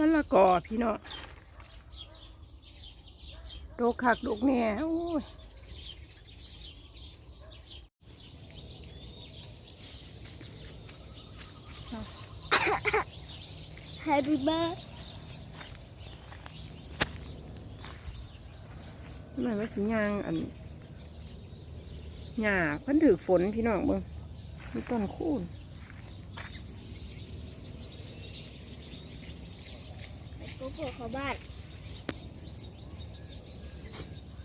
มะละกอพี่น้องดกคักดกแน่โอ้ยแฮปปี้เบิร์ดหน่อยว่าสิยางอันหญ้าเพิ่นถือฝนพี่น้องเบิ่งมีต้นคูน โกโก้เข้าบ้าน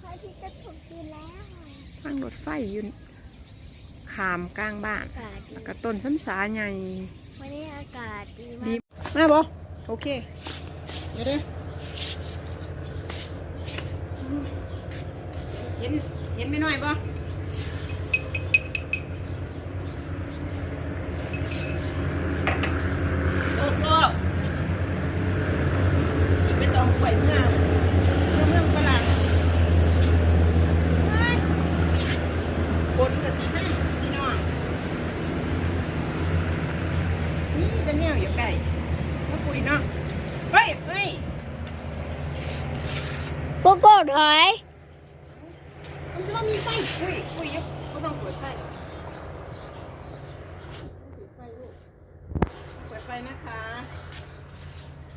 พระอาทิตย์จะถูกกินแล้วทางรถไฟอยืนขามกลางบ้านอากาศดีแล้วก็ต้นสันสาใหญ่ วันนี้อากาศดีมาดี กมาบ่โอเค เดี๋ยวเด้อเห็นเห็นไม่น้อยบ่โอ้โหสิไปตองกล้วยเมื่อเมื่อเมืองฝรั่งเฮ้ยคนก็สิให้พี่น้องนี่แต่แนวอยู่ใกล้มาคุยเนาะเฮ้ยเฮ้ย โกโก้ถอยมันจะว่ามีไฟคุยคุยอยุก็ต้องเปิดไฟเปิดไฟลูกเปิดไฟนะคะ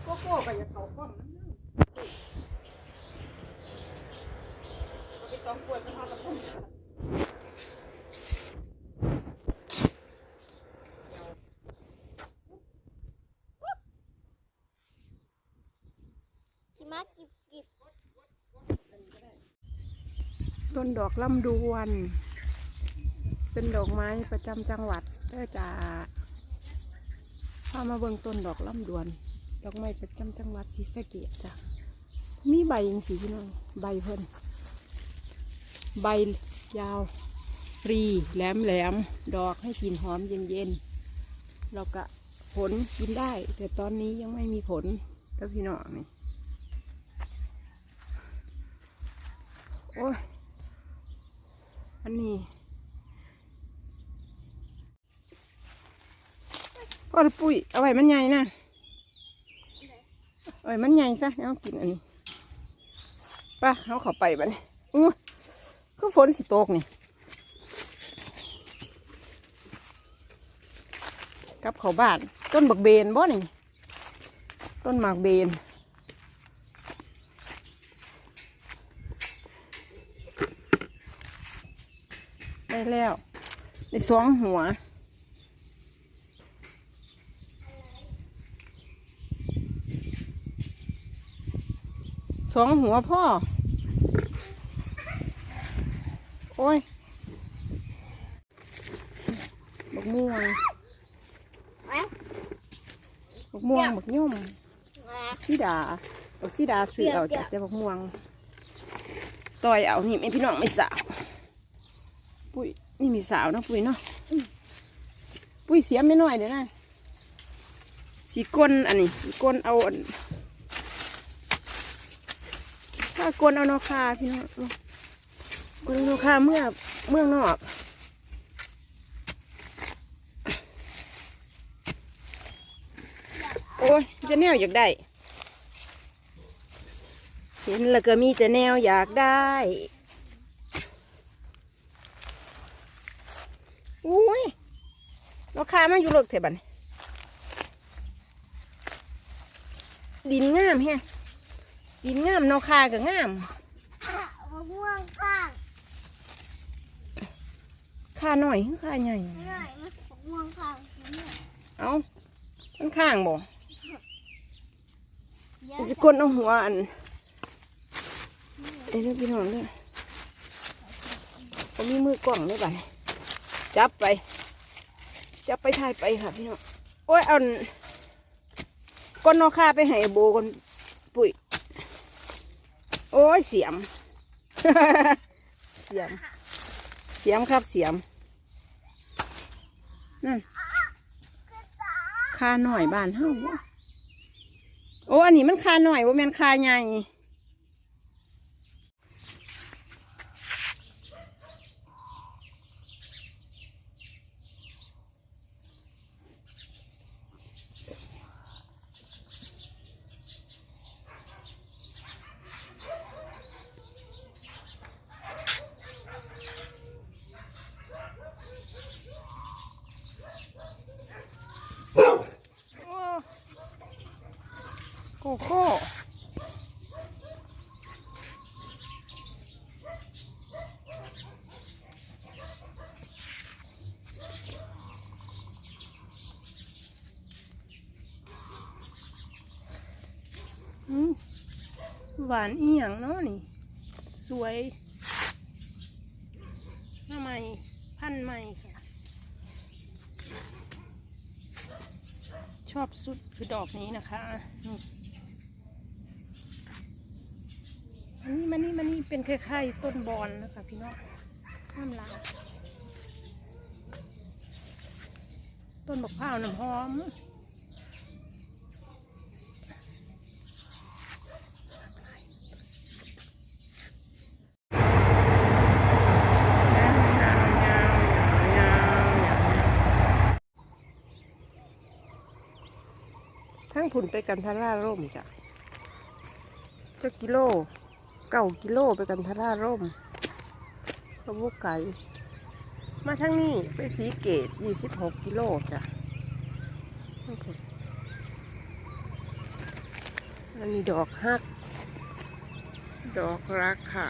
โกโก้ก็อย่าเขาป้อมนะเอาไปต้องกล้วยไปทอดกระปุกกิมากิบกิบ ต้นดอกลำดวน เป็นดอกไม้ประจำจังหวัดเด้อจ้าพามาเบิ่งต้นดอกลำดวน ดอกไม้ประจำจังหวัดศรีสะเกษจ้ะมีใบยังสีพี่น้องใบเพิ่นใบยาวรีแหลมแหลมดอกให้กลิ่นหอมเย็นเย็นๆแล้วก็ผลกินได้ แต่ตอนนี้ยังไม่มีผลแล้วพี่น้องนี่โอ้ย อันนี้พอลปุ้ยเอาไว้มันใหญ่นะเอาไว้มันใหญ่ซะเอากินอันนี้ไป่ะเอาเข้าไปบ้านอู้คือฝนสิตกนี่กับเขาบ้านต้นบักเบนบ่นี่ต้นหมากเบน ได้แล้วได้สองหัวสองหัวพ่อ โอ้ยบกม่วงบกม่วงบกย่อมสีดาเอาสีดาซื้อเอาจากแต่บกม่วงต่อยเอานี่ไม่พี่น้องไม่สาว ปุ้ยนี่มีสาวนะปุ้ยเนาะปุ้ยเสียไม่น้อยเดี๋ยวนะสีก้นอันนี้สีก้นเอาอันถ้าก้นเอานอคาพี่น้องก้นเอานอคาเมื่อเมื่องนอกโอ้ยจะแนวอยากได้ เห็นแล้วก็มีแต่แนวอยากได้ อุ้ยราคามันอยู่เลิกเถอะบัดนดินงามแฮะดินงามนอคาก็งามมะม่วงข้างคาหน่อยคือคาใหญ่ไม่ได้มะม่วงข้างเอามันข้างบ่เยอะจะก้นเอาหัวอันเอ้ยเด้อพี่น้องเด้อผมมีมือกล่องด้วยบัดนี้ จับไป จับไปถ่ายไปค่ะพี่น้องโอ้ยเอาอันก้นนอคาไปให้โบกันปุ๋ยโอ้ยเสียม เสียม เสียมครับเสียมนั่นคาหน่อยบ้านเฮาโอ้อันนี้มันคาหน่อยว่าม่นคาใหญ่ หวานอีหยังเนาะนี่ สวยหน้าใหม่พันใหม่ค่ะ ชอบสุดคือดอกนี้นะคะอันนี้มันนี่มันนี่เป็นคล้ายๆต้นบอนนะคะพี่น้องข้ามลาต้นบักพร้าวน้ำหอม ทั้งผุนไปกันทาร่าร่มจ้ะจะกิโลเก้ากิโลไปกันทาร่าร่มขบวกไก่มาทั้งนี้ไปสีเกตยี่สิบหกกิโลจ้ะอันนี้ดอกฮัก ดอกรักค่ะ